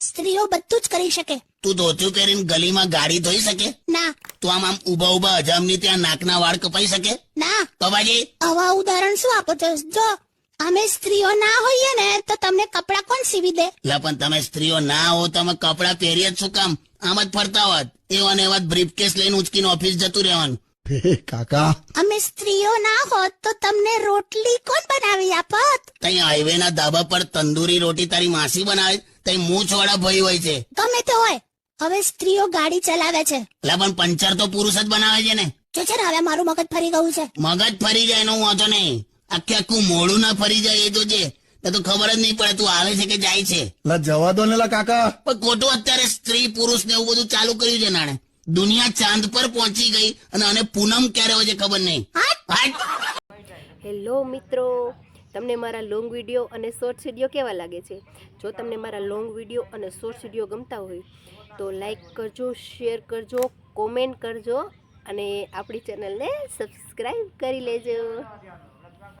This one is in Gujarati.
સ્ત્રીઓ બધું જ કરી શકે. તું ધોતિયું પહેરીને ગલીમાં ગાડી ધોઈ શકે? ના. તું આમ આમ ઊભા ઊભા અજામની ત્યાં નાકના વાળ કપાઈ શકે? ના. બાબાજી આવા ઉદાહરણ શું આપો છો? જો અમે સ્ત્રીઓ ના હોઈએ ને તો તમને કપડા કોણ સીવી દે? લા પણ તમે સ્ત્રીઓ ના હો તમે કપડા પહેરીએ જ શું કામ? આમ જ ફરતા હોત. એવા ને એવા બ્રીફકેસ લઈને ઉચકીને ઓફિસ જતું રહેવાનું. કાકા. અમે સ્ત્રીઓ ના હોત તો તમને રોટલી કોણ બનાવી આપત? તઈ હાઈવે ના ધાબા પર તંદુરી રોટી તારી માસી બનાવે તઈ મૂછ વાળા ભાઈ હોય છે. ગમે તે હોય. હવે સ્ત્રીઓ ગાડી ચલાવે છે. એટલે પણ પંચર તો પુરુષ જ બનાવે છે ને. જો છે ને હવે મારું મગજ ફરી ગયું છે. મગજ ફરી જાય એનો વાંધો નહીં. આખે આખું મોડું ના ફરી જાય એ તો છે તો ખબર જ નહીં પડે તું આવે છે કે જાય છે. લા જવા દો ને લા કાકા. પણ ખોટું અત્યારે સ્ત્રી પુરુષ ને એવું બધું ચાલુ કર્યું છે નાણે. દુનિયા ચાંદ પર પહોંચી ગઈ અને અને પૂનમ ક્યારે હોય છે ખબર નહીં. હેલો મિત્રો. તમને મારા લોંગ વીડિયો અને શોર્ટ્સ વીડિયો કેવા લાગે છે? જો તમને મારા લોંગ વીડિયો અને શોર્ટ્સ વીડિયો ગમતા હોય, તો લાઈક કરજો શેર કરજો કોમેન્ટ કરજો અને આપણી ચેનલને સબસ્ક્રાઈબ કરી લેજો.